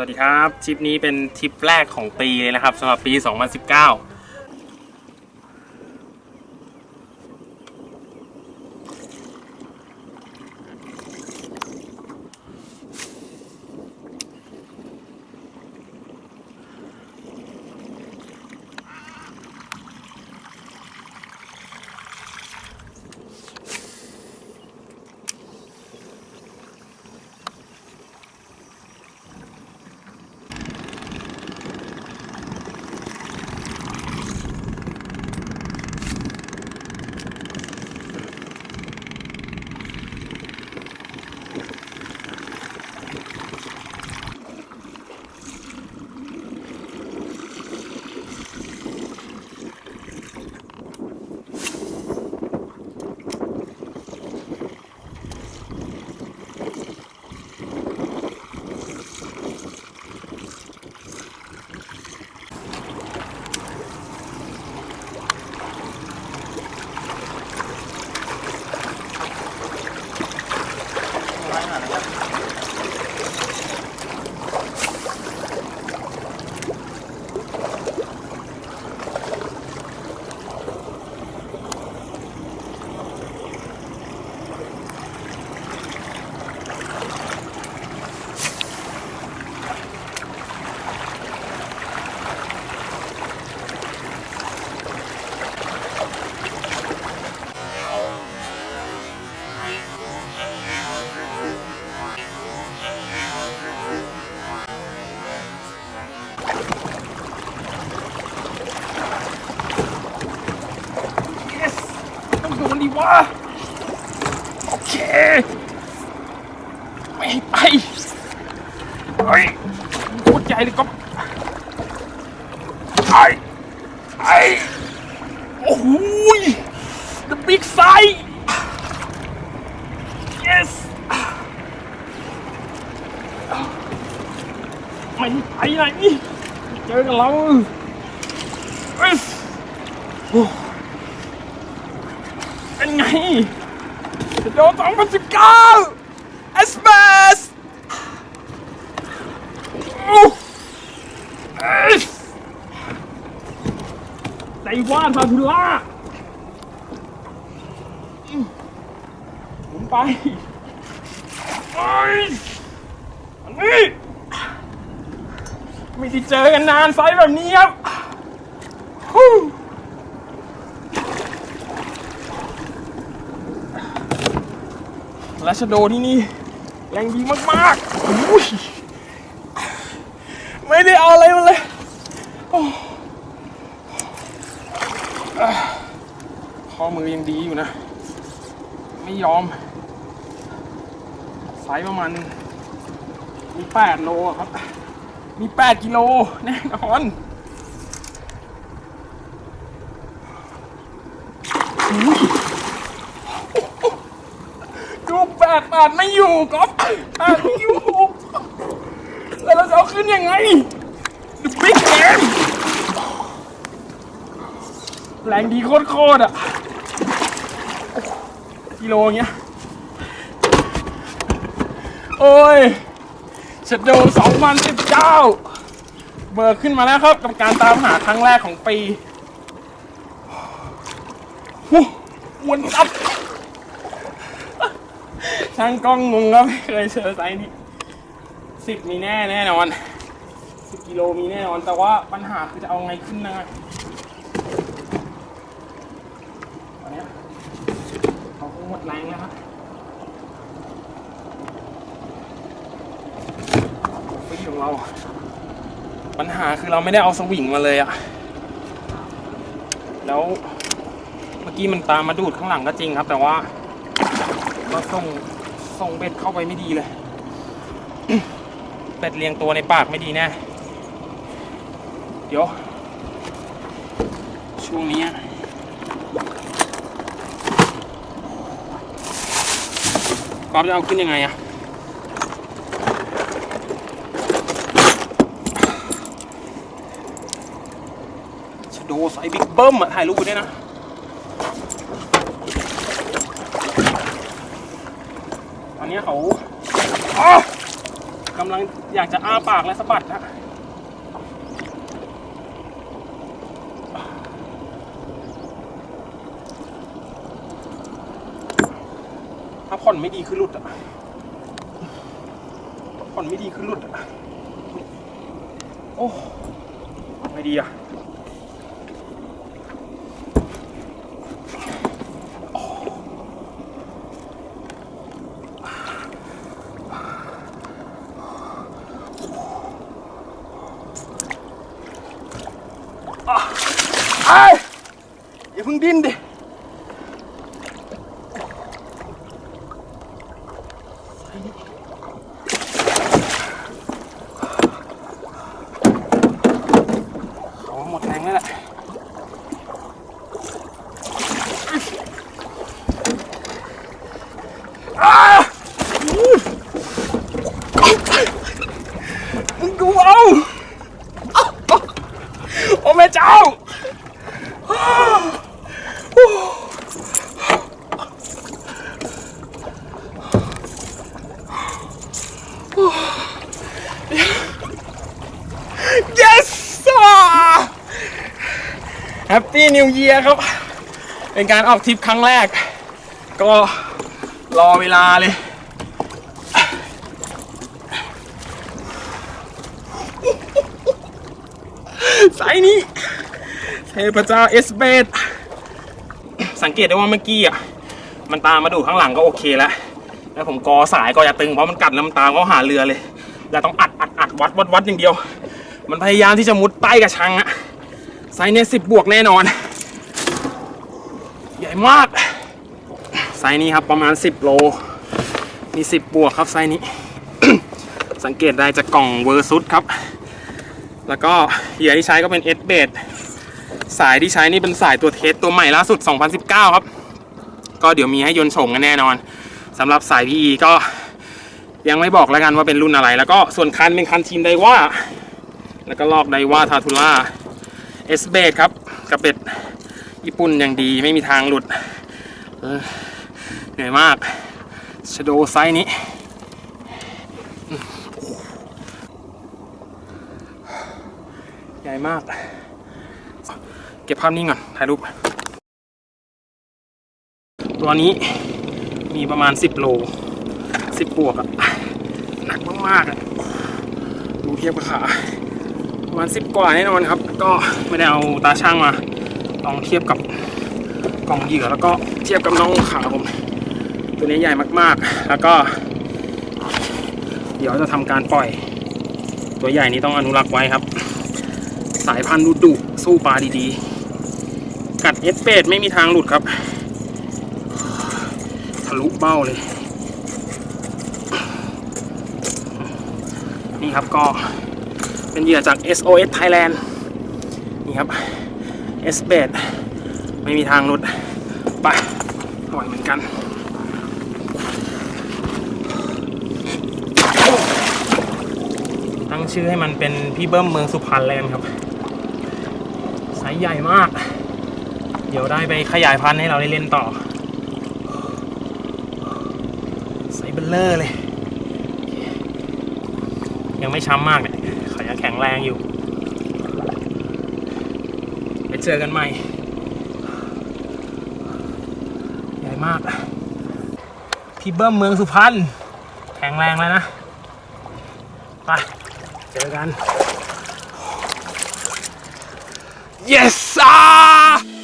สวัสดีครับทริปนี้เป็นทริปแรกของปีเลยนะครับสำหรับปี 2019 นะครับ ลยก็ไอ้ไอ้โอ้โหย the big size yes ไม่ไปไหนเจอกันแล้วเอ้ยโอ้เป็นไงจะ โดนสองพันสิบเก้าเอสเบสเอสใจว่านพาทุล่าอืมหมุนไปเอ้ยอันนี้ไม่ได้เจอกันนานไซส์แบบนี้ครับ ราชโดที่นี่ แรงดีมากๆอุ้ยไม่ได้เอาอะไรมาเลยข้อมือยังดีอยู่นะ ไม่ยอมไซส์ประมาณมี8โลครับ มี8กิโลแน่นอนอุ๊ย ดูแปดแปดไม่อยู่ก๊อฟแปดไม่อยู่แล้วเราจะเอาขึ้นยังไง The Big Game แรงดีโคตรๆอะกิโลเงี้ย โอ้ยเชดโด2019เจ้าเบิกขึ้นมาแล้วครับ กับการตามหาครั้งแรกของปีหูอ้วนตับ ช่างกล้องงงครับไม่เคยเจอไซส์นี้สิบมีแน่แน่นอนสิบกิโลมีแน่นอน แต่ว่าปัญหาคือจะเอาไงขึ้นนะตอนเนี้ยเขาคงหมดแรงแล้วครับปีของเรา ปัญหาคือเราไม่ได้เอาสวิงมาเลยอะแล้วเมื่อกี้มันตามมาดูดข้างหลังก็จริงครับ แต่ว่าเราส่ง ส่งเบ็ดเข้าไปไม่ดีเลย เป็ดเรียงตัวในปากไม่ดีแน่ เดี๋ยว ช่วงนี้กอล์ฟจะเอาขึ้นยังไงอะชโดไซส์บิ๊กเบิ้มอะถ่ายรูปไว้ด้วยนะ ตอนนี้เขาอ๋อกำลังอยากจะอ้าปากและสะบัดนะถ้าผ่อนไม่ดีคือหลุดอะผ่อนไม่ดีคือหลุดอะโอ้ไม่ดีอะ อย่าเพิ่งดิ้นดิ เขาหมดแรงแล้วแหละอ้ามึงดูเอา โอ้แม่เจ้า แฮปปี้นิว e ยีร์ครับ เป็นการออกทริปครั้งแรก ก็รอเวลาเลย สายนี้เทพเจ้าเอสเบดสังเกตได้ว่าเมื่อกี้อะ มันตามมาดูข้างหลังก็โอเคแล้ว แล้วผมกอสายก็อย่าตึงเพราะมันกัดแล้วมันตามเขาหาเรือเลย แล้วต้องอัดอัดอัดวัดวัดวัดอย่างเดียว มันพยายามที่จะมุดใต้กระชังอะ ไซส์เนี่ยสิบบวกแน่นอน ใหญ่มาก ไซส์นี้ครับประมาณ 10 โล มี 10 บวกครับไซส์นี้ สังเกตได้จากกล่องเวอร์ซุดครับ แล้วก็เหยื่อที่ใช้ก็เป็นเอสเบดสายที่ใช้นี่เป็นสายตัวเทสตัวใหม่ล่าสุด 2019 ครับ ก็เดี๋ยวมีให้ยนต์ส่งกันแน่นอนสำหรับสาย PE ก็ยังไม่บอกแล้วกันว่าเป็นรุ่นอะไร แล้วก็ส่วนคันเป็นคันทีมไดว่า แล้วก็ลอกไดว่าทาทูล่า เอสเบดครับกระเป็ดญี่ปุ่นอย่างดีไม่มีทางหลุดเหนื่อยมากชโดไซส์นี้ใหญ่มาก เก็บภาพนิ่งก่อนถ่ายรูปตัวนี้มีประมาณ 10 โล 10บวกอะหนักมากๆอะดูเทียบกับขา มาณ10กว่าแน่นอนครับ ก็ไม่ได้เอาตาช่างมา ลองเทียบกับกล่องเหยื่อแล้วก็เทียบกับน้องขาผม ตัวนี้ใหญ่มากๆ แล้วก็ เดี๋ยวจะทำการปล่อย ตัวใหญ่นี้ต้องอนุรักษ์ไว้ครับ สายพันธุ์ดุดุสู้ปลาดีๆ กัดเอสเปดไม่มีทางหลุดครับ ทะลุเบ้าเลย นี่ครับก็ เป็นเหยื่อจาก SOS Thailand นี่ครับ S เบดไม่มีทางหลุดไปปล่อยเหมือนกันตั้งชื่อให้มันเป็นพี่เบิ้มเมืองสุพรรณเลยกันครับไซส์ใหญ่มาก เดี๋ยวได้ไปขยายพันธุ์ให้เราได้เล่นต่อไซส์เบลเลอร์เลย ยังไม่ช้ำมากเนี่ย แข็งแรงอยู่ ไปเจอกันใหม่ ใหญ่มาก พี่เบิ้มเมืองสุพรรณแข็งแรงแล้วนะ ไป เจอกัน yes ah